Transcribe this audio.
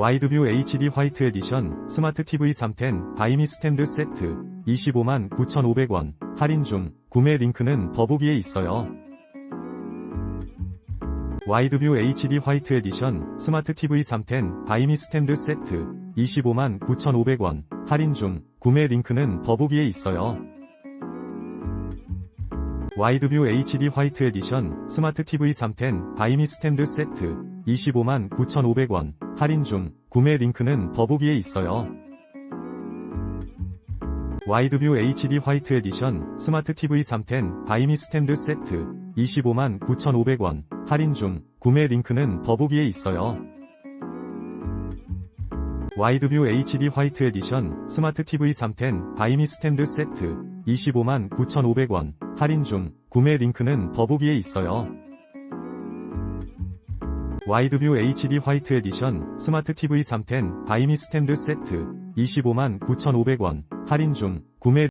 와이드뷰 HD 화이트 에디션 스마트 TV 310 바이미 스탠드 세트 25만 9,500원 할인 중 구매 링크는 더보기에 있어요. 와이드뷰 HD 화이트 에디션 스마트 TV 310 바이미 스탠드 세트 25만 9,500원 할인 중 구매 링크는 더보기에 있어요. 와이드뷰 HD 화이트 에디션 스마트 TV 310 바이미 스탠드 세트 25만 9,500원 할인 중 구매 링크는 더보기에 있어요. 와이드뷰 HD 화이트 에디션 스마트 TV 310 바이미 스탠드 세트 25만 9,500원 할인 중 구매 링크는 더보기에 있어요. 와이드뷰 HD 화이트 에디션 스마트 TV 310 바이미 스탠드 세트 25만 9,500원 할인 중 구매 링크는 더보기에 있어요. 와이드뷰 HD 화이트 에디션 스마트 TV 310 바이미 스탠드 세트 25만 9,500원 할인 중 구매